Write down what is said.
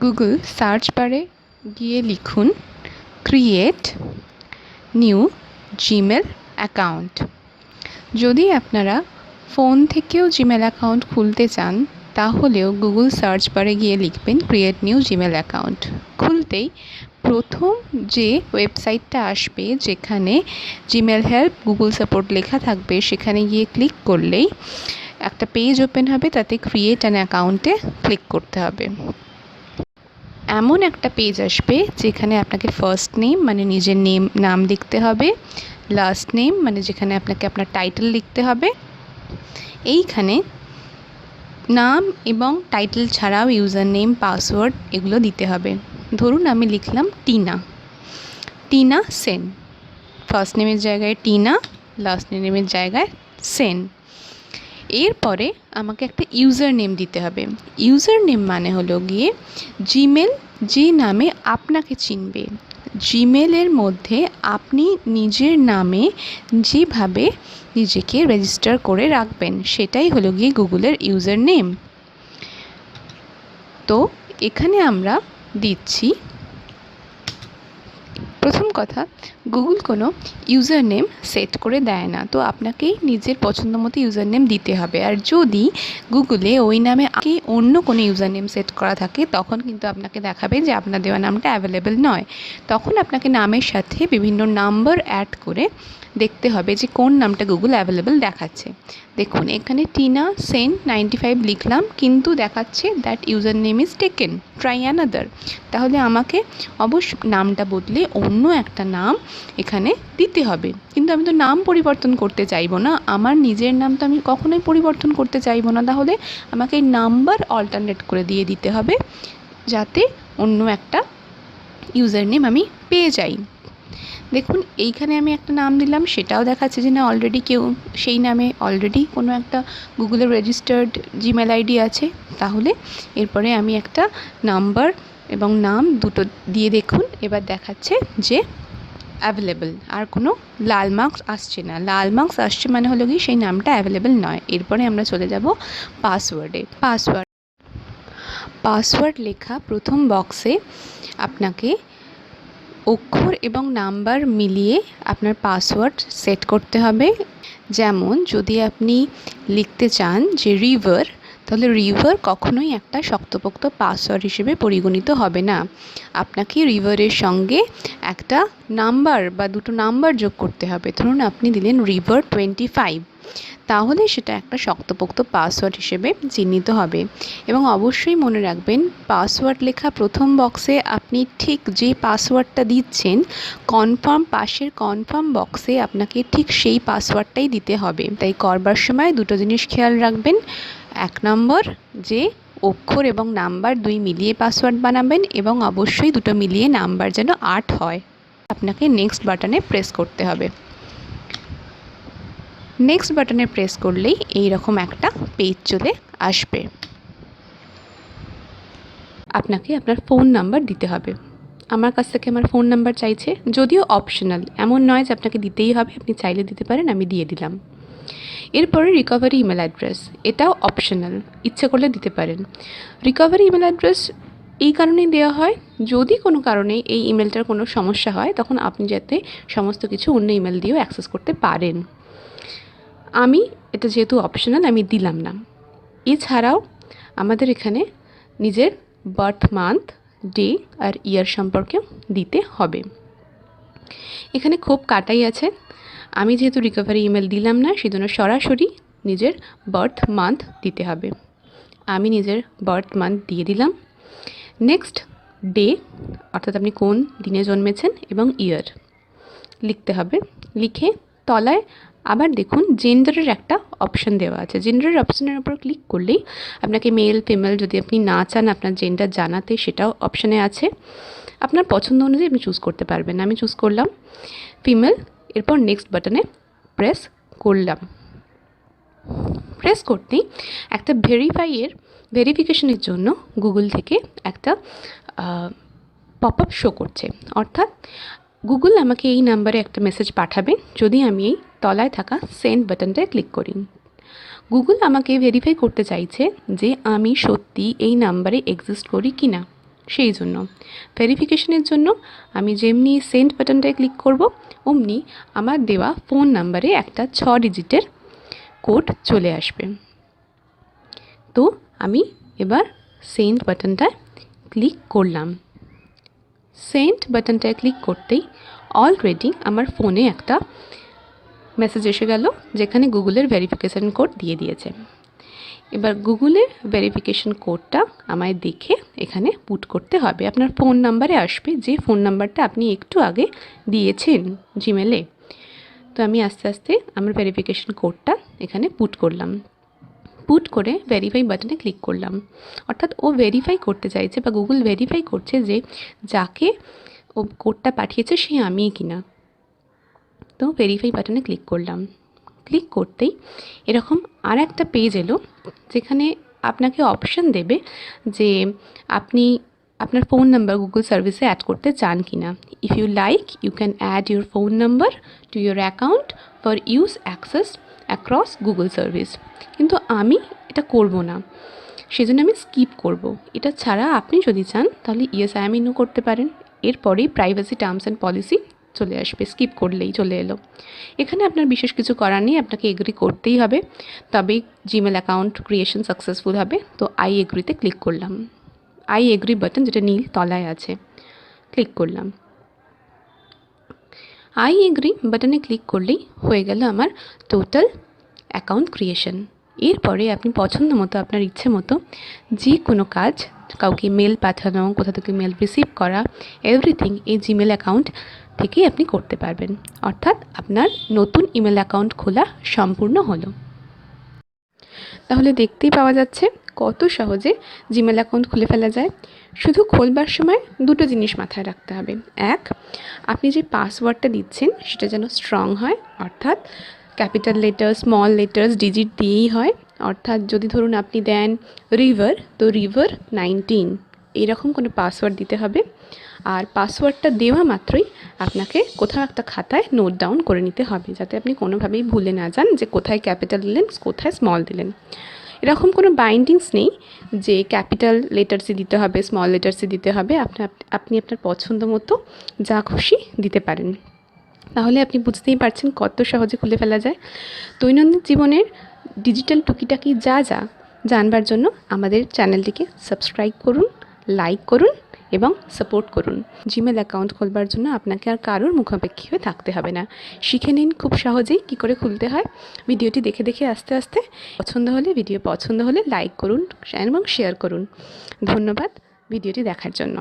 Google search বারে গিয়ে লিখুন ক্রিয়েট নিউ জিমেল অ্যাকাউন্ট যদি আপনারা ফোন থেকেও জিমেল অ্যাকাউন্ট খুলতে চান, তাহলেও গুগল সার্চ বারে গিয়ে লিখবেন ক্রিয়েট নিউ জিমেল অ্যাকাউন্ট খুলতেই প্রথম যে ওয়েবসাইটটা আসবে, যেখানে জিমেল হেল্প গুগল সাপোর্ট লেখা থাকবে, সেখানে গিয়ে ক্লিক করলেই একটা পেজ ওপেন হবে, তাতে ক্রিয়েট অ্যান অ্যাকাউন্টে ক্লিক করতে হবে। এমন একটা পেজ আসবে যেখানে আপনাকে ফার্স্ট নেম মানে নিজের নেম নাম লিখতে হবে লাস্ট নেম মানে যেখানে আপনাকে আপনার টাইটেল লিখতে হবে। এইখানে নাম এবং টাইটেল ছাড়াও ইউজার নেম পাসওয়ার্ড এগুলো দিতে হবে। ধরুন আমি লিখলাম টিনা। টিনা সেন। ফার্স্ট নেমের জায়গায় টিনা লাস্ট নেমের জায়গায় সেন। এরপরে আমাকে একটা ইউজার নেম দিতে হবে। ইউজার নেম মানে হলো গিয়ে জিমেল যে নামে আপনাকে চিনবে। জিমেলের মধ্যে আপনি নিজের নামে যেভাবে নিজেকে রেজিস্টার করে রাখবেন, সেটাই হলো গিয়ে গুগলের ইউজার নেম তো এখানে আমরা দিচ্ছি কথা গুগল কোনো ইউজার নেম সেট করে দেয় না। তো আপনাকেই নিজের পছন্দ মতো ইউজার নেম দিতে হবে। আর যদি গুগলে ওই নামে আগে অন্য কোনো ইউজার নেম সেট করা থাকে, তখন কিন্তু আপনাকে দেখাবে যে আপনার দেওয়া নামটা অ্যাভেলেবেল নয়। তখন আপনাকে নামের সাথে বিভিন্ন নাম্বার অ্যাড করে দেখতে হবে যে কোন নামটা গুগল অ্যাভেলেবেল দেখাচ্ছে। দেখুন, এখানে টিনা সেন নাইনটি ফাইভ লিখলাম, কিন্তু দেখাচ্ছে that username is taken try another তাহলে আমাকে অবশ্য নামটা বদলে অন্য একটা নাম এখানে দিতে হবে। কিন্তু আমি তো নাম পরিবর্তন করতে চাইব না, আমার নিজের নাম তো আমি কখনোই পরিবর্তন করতে চাইব না। তাহলে আমাকে নাম্বার অল্টারনেট করে দিয়ে দিতে হবে, যাতে অন্য একটা ইউজার নেম আমি পেয়ে যাই। দেখুন, এইখানে আমি একটা নাম দিলাম, সেটাও দেখাচ্ছে যে না অলরেডি কেউ সেই নামে অলরেডি কোনো একটা গুগলের রেজিস্টার্ড জিমেল আইডি আছে। তাহলে এরপরে আমি একটা নাম্বার এবং নাম দুটো দিয়ে দেখুন, এবার দেখাচ্ছে যে অ্যাভেলেবেল আর কোনো লাল মার্কস আসছে না। লাল মার্কস আসছে মানে হলো কি, সেই নামটা অ্যাভেলেবেল নয়। এরপরে আমরা চলে যাব পাসওয়ার্ডে পাসওয়ার্ড পাসওয়ার্ড লেখা প্রথম বক্সে আপনাকে অক্ষর এবং নাম্বার মিলিয়ে আপনার পাসওয়ার্ড সেট করতে হবে। যেমন, যদি আপনি লিখতে চান যে রিভার তাহলে রিভার কখনোই একটা শক্তপোক্ত পাসওয়ার্ড হিসেবে পরিগণিত হবে না। আপনাকে রিভারের সঙ্গে একটা নাম্বার বা দুটো নাম্বার যোগ করতে হবে। ধরুন আপনি দিলেন রিভার টোয়েন্টি ফাইভ তাহলে সেটা একটা শক্তপোক্ত পাসওয়ার্ড হিসেবে চিহ্নিত হবে। এবং অবশ্যই মনে রাখবেন, পাসওয়ার্ড লেখা প্রথম বক্সে আপনি ঠিক যে পাসওয়ার্ডটা দিচ্ছেন কনফার্ম পাশের কনফার্ম বক্সে আপনাকে ঠিক সেই পাসওয়ার্ডটাই দিতে হবে। তাই করবার সময় দুটো জিনিস খেয়াল রাখবেন। এক নম্বর যে অক্ষর এবং নাম্বার দুই মিলিয়ে পাসওয়ার্ড বানাবেন এবং অবশ্যই দুটো মিলিয়ে নাম্বার যেন আট হয়। আপনাকে নেক্সট বাটনে প্রেস করতে হবে। নেক্সট বাটনে প্রেস করলেই এই রকম একটা পেজ চলে আসবে। আপনাকে আপনার ফোন নাম্বার দিতে হবে। আমার কাছ থেকে আমার ফোন নাম্বার চাইছে, যদিও অপশনাল এমন নয় যে আপনাকে দিতেই হবে, আপনি চাইলে দিতে পারেন, আমি দিয়ে দিলাম। এরপরে রিকভারি ইমেল অ্যাড্রেস এটাও অপশনাল ইচ্ছে করলে দিতে পারেন। রিকভারি ইমেল অ্যাড্রেস এই কারণেই দেওয়া হয়, যদি কোনো কারণে এই ইমেলটার কোনো সমস্যা হয়, তখন আপনি যাতে সমস্ত কিছু অন্য ইমেল দিয়েও অ্যাক্সেস করতে পারেন। আমি, এটা যেহেতু অপশনাল আমি দিলাম না। এছাড়াও, আমাদের এখানে নিজের বার্থ মান্থ ডে আর ইয়ার সম্পর্কেও দিতে হবে। এখানে খুব কাটাই আছে। আমি যেহেতু রিকভারি ইমেল দিলাম না, সেজন্য সরাসরি নিজের বার্থ মান্থ দিতে হবে। আমি নিজের বার্থ মান্থ দিয়ে দিলাম। নেক্সট ডে অর্থাৎ আপনি কোন দিনে জন্মেছেন এবং ইয়ার লিখতে হবে। লিখে তলায় আবার দেখুন জেন্ডারের একটা অপশান দেওয়া আছে। জেন্ডারের অপশানের উপর ক্লিক করলেই আপনাকে মেল ফিমেল যদি আপনি না চান আপনার জেন্ডার জানাতে, সেটাও অপশানে আছে। আপনার পছন্দ অনুযায়ী আপনি চুজ করতে পারবেন। আমি চুজ করলাম ফিমেল এরপর নেক্সট বাটনে প্রেস করলাম। প্রেস করতেই একটা ভেরিফাইয়ের ভেরিফিকেশনের জন্য গুগল থেকে একটা পপ আপ শো করছে। অর্থাৎ গুগল আমাকে এই নাম্বারে একটা মেসেজ পাঠাবে, যদি আমি এই তলায় থাকা সেন্ড বাটনটায় ক্লিক করি। গুগল আমাকে ভেরিফাই করতে চাইছে যে আমি সত্যি এই নাম্বারে এক্সিস্ট করি কি না সেই জন্য। ভেরিফিকেশনের জন্য আমি যেমনি সেন্ড বাটনটায় ক্লিক করব, অমনি আমার দেওয়া ফোন নাম্বারে একটা ছ ডিজিটের কোড চলে আসবে। তো আমি এবার সেন্ড বাটনটায় ক্লিক করলাম। সেন্ড বাটনটায় ক্লিক করতেই অলরেডি আমার ফোনে একটা মেসেজ এসে গেল, যেখানে গুগলের ভেরিফিকেশান কোড দিয়ে দিয়েছে। এবার গুগলের ভেরিফিকেশন কোডটা আমায় দেখে এখানে পুট করতে হবে। আপনার ফোন নাম্বারে আসবে, যে ফোন নাম্বারটা আপনি একটু আগে দিয়েছেন জিমেলে তো আমি আস্তে আস্তে আমার ভেরিফিকেশন কোডটা এখানে পুট করলাম। পুট করে ভেরিফাই বাটনে ক্লিক করলাম। অর্থাৎ ও ভেরিফাই করতে চাইছে বা গুগল ভেরিফাই করছে যে যাকে ও কোডটা পাঠিয়েছে সে আমিই কিনা। তো ভেরিফাই বাটনে ক্লিক করলাম। ক্লিক করতেই এরকম আর একটা পেজ এলো, যেখানে আপনাকে অপশন দেবে যে আপনি আপনার ফোন নাম্বার গুগল সার্ভিসে অ্যাড করতে চান কি না if you like you can add your phone number to your account for use access across Google service কিন্তু আমি এটা করব না। সেজন্য আমি স্কিপ করব। এটা ছাড়া আপনি যদি চান, তাহলে ইয়েস আই এম ইনও করতে পারেন। এরপরেই প্রাইভেসি টার্মস অ্যান্ড পলিসি চলে আসবে স্কিপ করলেই চলে এলো। এখানে আপনার বিশেষ কিছু করার নেই, আপনাকে এগ্রি করতেই হবে। তবেই জিমেল অ্যাকাউন্ট ক্রিয়েশন সাকসেসফুল হবে। তো আই এগ্রিতে ক্লিক করলাম। আই এগ্রি বাটন যেটা নীল তলায় আছে ক্লিক করলাম। আই এগ্রি বাটনে ক্লিক করলেই হয়ে গেল আমার টোটাল অ্যাকাউন্ট ক্রিয়েশন এরপরে আপনি পছন্দ মতো আপনার ইচ্ছে মতো যে কোনো কাজ, কাউকে মেল পাঠানো, কোথা থেকে মেল রিসিভ করা এভরিথিং এই জিমেল অ্যাকাউন্ট থেকেই আপনি করতে পারবেন। অর্থাৎ আপনার নতুন ইমেল অ্যাকাউন্ট খোলা সম্পূর্ণ হলো। তাহলে দেখতেই পাওয়া যাচ্ছে কত সহজে জিমেল অ্যাকাউন্ট খুলে ফেলা যায়। শুধু খোলবার সময় দুটো জিনিস মাথায় রাখতে হবে। এক, আপনি যে পাসওয়ার্ডটা দিচ্ছেন সেটা যেন স্ট্রং হয়, অর্থাৎ capital letter, small letters digit দিয়েই হয়। অর্থাৎ যদি ধরুন আপনি দেন রিভার, তো রিভার নাইনটিন, এইরকম কোনো পাসওয়ার্ড দিতে হবে। আর পাসওয়ার্ডটা দেওয়া মাত্রই আপনাকে কোথাও একটা খাতায় নোট ডাউন করে নিতে হবে, যাতে আপনি কোনোভাবেই ভুলে না যান যে কোথায় ক্যাপিটাল দিলেন, কোথায় স্মল দিলেন। এরকম কোনো বাইন্ডিংস নেই যে ক্যাপিটাল লেটার্সে দিতে হবে স্মল লেটার্সে দিতে হবে আপনার আপনি আপনার পছন্দ মতো যা খুশি দিতে পারেন। তাহলে আপনি বুঝতেই পারছেন কত সহজে খুলে ফেলা যায়। দৈনন্দিন জীবনের ডিজিটাল টুকিটাকি যা যা জানবার জন্য আমাদের চ্যানেলটিকে সাবস্ক্রাইব করুন লাইক করুন এবং সাপোর্ট করুন। জিমেল অ্যাকাউন্ট খোলবার জন্য আপনাকে আর কারোর মুখাপেক্ষী হয়ে থাকতে হবে না। শিখে নিন খুব সহজেই কি করে খুলতে হয়। ভিডিওটি দেখে দেখে আস্তে আস্তে পছন্দ হলে, ভিডিও পছন্দ হলে লাইক করুন এবং শেয়ার করুন। ধন্যবাদ। ভিডিওটি দেখার জন্য।